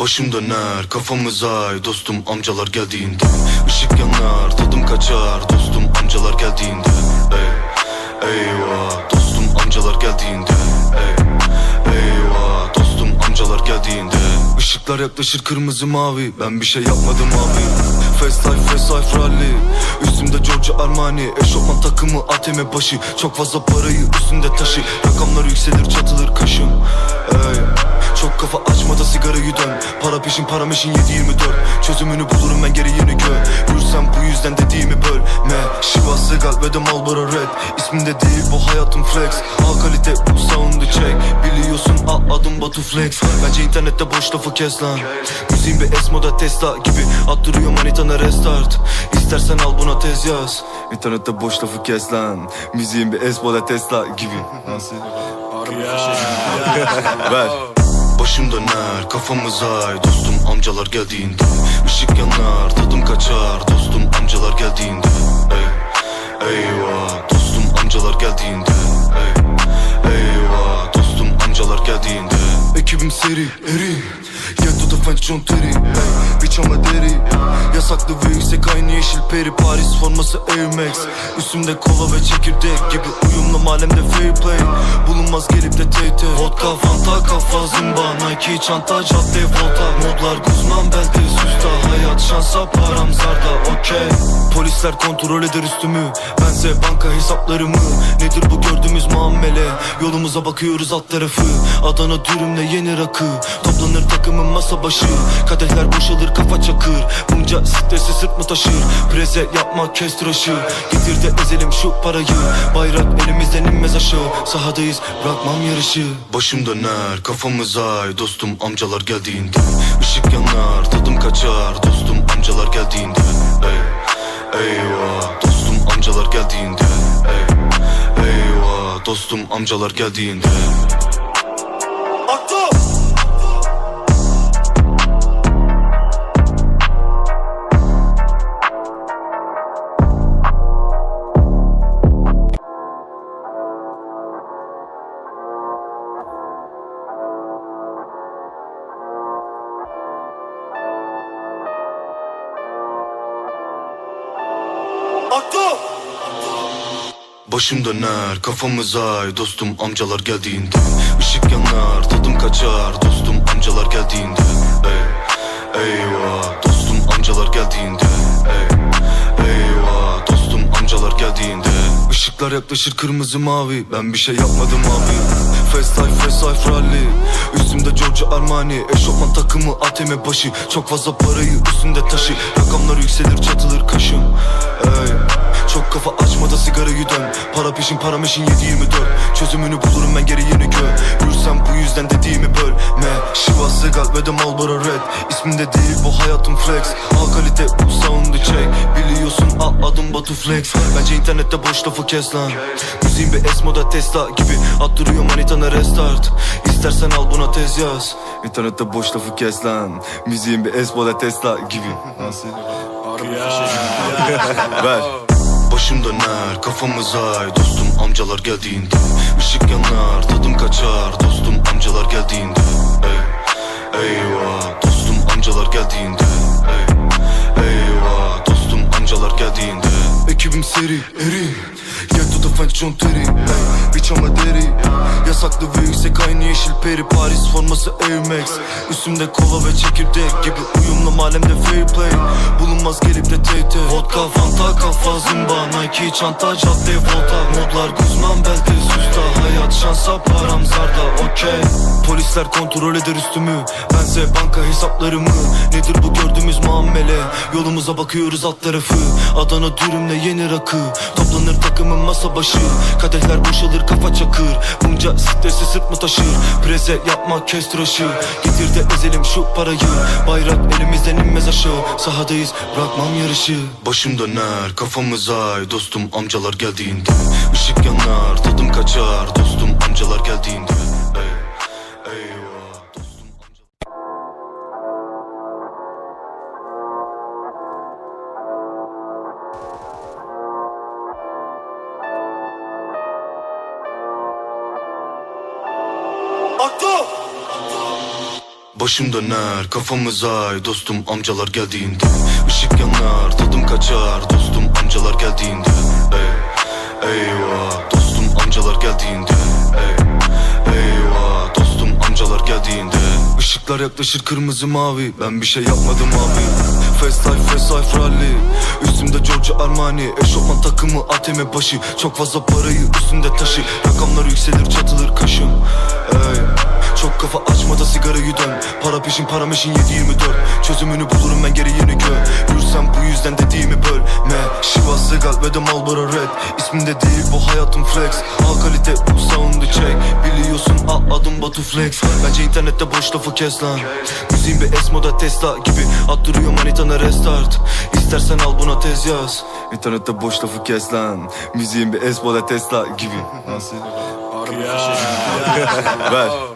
Başım döner kafamız ay. Dostum amcalar geldiğinde. Işık yanar tadım kaçar. Dostum amcalar geldiğinde. Ey, Eyvah. Dostum amcalar geldiğinde. Ey, Eyvah. Dostum amcalar geldiğinde. Işıklar yaklaşır kırmızı mavi. Ben bir şey yapmadım abi. Fast life fast life rally. Üstümde Giorgio Armani. Eşofman takımı ATM başı. Çok fazla parayı üstünde taşı. Rakamlar yükselir çatılır kaşım Ey kafa açma da sigarayı dön. Para peşin para meşin 7-24 Çözümünü bulurum ben geri yeni gö Gürsem bu yüzden dediğimi bölme. Şiva Segal ve de Marlboro Red. İsminde değil bu hayatım flex. Al kalite bu sound'u check Biliyorsun al adım Batu Flex. Bence internette boş lafı kes lan. Müziğin bir esmoda Tesla gibi. Attırıyor manitana restart. İstersen al buna tez yaz. İnternette boş lafı kes lan. Müziğin bir esmoda Tesla gibi. Nasıl? Ver Başım döner kafamız ay. Dostum amcalar geldiğinde Işık yanar tadım kaçar. Dostum amcalar geldiğinde Ey, Eyvah. Dostum amcalar geldiğinde Ey, Eyvah. Dostum amcalar geldiğinde Ekibim seri eri. Yet to defend John Terry Yasaklı ve yüksek aynı yeşil peri Paris forması Air Max. Üstümde kola ve çekirdek gibi Uyumlu malemde fair play. Bulunmaz gelip de TT Vodka, Fanta, kafa, zımba Nike, çanta, cadde, volta. Modlar, Guzman, belte, susta Hayat, şansa, param, zarda, okey. Polisler kontrol eder üstümü. Bense banka hesaplarımı. Nedir bu gördüğümüz muamele? Yolumuza bakıyoruz alt tarafı. Adana dürümle yeni rakı Toplanır takımın masa başı. Kadehler boşalır kafa çakır. Bunca stresi sırt mı taşır? Preze yapma kes tıraşı. Getir de ezelim şu parayı. Bayrak elimizden inmez aşağı. Sahadayız bırakmam yarışı. Başım döner kafamız ay. Dostum amcalar geldiğinde. Işık yanar tadım kaçar. Dostum amcalar geldiğinde. Ey, Eyvah. Dostum amcalar geldiğinde. Ey, Eyvah. Dostum amcalar geldiğinde Başım döner kafamız ay. Dostum amcalar geldiğinde Işık yanar tadım kaçar. Dostum amcalar geldiğinde Ey, Eyvah. Dostum amcalar geldiğinde Ey, Eyvah. Dostum amcalar geldiğinde Işıklar yaklaşır kırmızı mavi. Ben bir şey yapmadım abi. Fast life fast life rally. Üstümde Giorgio Armani. Eşofman takımı ATM başı. Çok fazla parayı üstünde taşı. Rakamlar yükselir çatılır kaşım kafa açma da sigarayı dön. Para peşin para meşin 7-24 Çözümünü bulurum ben geri yeni gö Gürsem bu yüzden dediğimi bölme Şiva Segal ve de Marlboro Red. İsminde değil bu hayatım flex. Al kalite bu sound'u check Biliyorsun al adım Batu Flex. Bence internette boş lafı kes lan. Müziğin bir esmoda Tesla gibi. Attırıyor manitana restart. İstersen al buna tez yaz. İnternette boş lafı kes lan. Müziğin bir esmoda Tesla gibi. Nasıl? Ver Başım döner kafamız ay. Dostum amcalar geldiğinde Işık yanar tadım kaçar. Dostum amcalar geldiğinde Ey, Eyvah. Dostum amcalar geldiğinde Ey, Eyvah. Dostum amcalar geldiğinde Ekibim seri eri. Yet to defend John Terry Ey, Bitch ama deri Yasaklı ve yüksek aynı yeşil peri. Paris forması Air Max. Üstümde kola ve çekirdek gibi Uyumlu malemde fair play Bulunmaz gelip de TT Vodka, Fanta, kafa, zımba Nike, çanta, cadde, volta Modlar, Guzman, belte, susta. Hayat, şansa, param, zarda, okey Polisler kontrol eder üstümü. Bense banka hesaplarımı. Nedir bu gördüğümüz muamele? Yolumuza bakıyoruz alt tarafı. Adana dürümle yeni rakı. Toplanır takımın masa başı. Kadehler boşalır kafa çakır Bunca stresi sırt mı taşır Preze yapma kes tıraşı. Getir de ezelim şu parayı. Bayrak elimizden inmez aşağı Sahadayız bırakmam yarışı. Başım döner kafamız ay. Dostum amcalar geldiğinde. Işık yanar tadım kaçar. Dostum amcalar geldiğinde Başım döner kafamız ay. Dostum amcalar geldiğinde Işık yanar tadım kaçar. Dostum amcalar geldiğinde Ey, Eyvah. Dostum amcalar geldiğinde Ey, Eyvah. Dostum amcalar geldiğinde Işıklar yaklaşır kırmızı mavi. Ben bir şey yapmadım abi. Fast life fast life rally. Üstümde Giorgio Armani. Eşofman takımı ATM başı. Çok fazla parayı üstünde taşı. Rakamlar yükselir çatılır kaşım Ey çok kafa açma da sigarayı dön. Para peşin para meşin 7-24 Çözümünü bulurum ben geri yeni gör Yürüsem bu yüzden dediğimi bölme Şiva Segal ve de Marlboro Red. İsminde değil bu hayatım flex. Al kalite bu sound'u check Biliyorsun a adım Batu Flex. Bence internette boş lafı kes lan. Müziğin bir esmoda Tesla gibi. Attırıyor manitana restart. İstersen al buna tez yaz. İnternette boş lafı kes lan. Müziğin bir esmoda Tesla gibi. Nasıl? Ver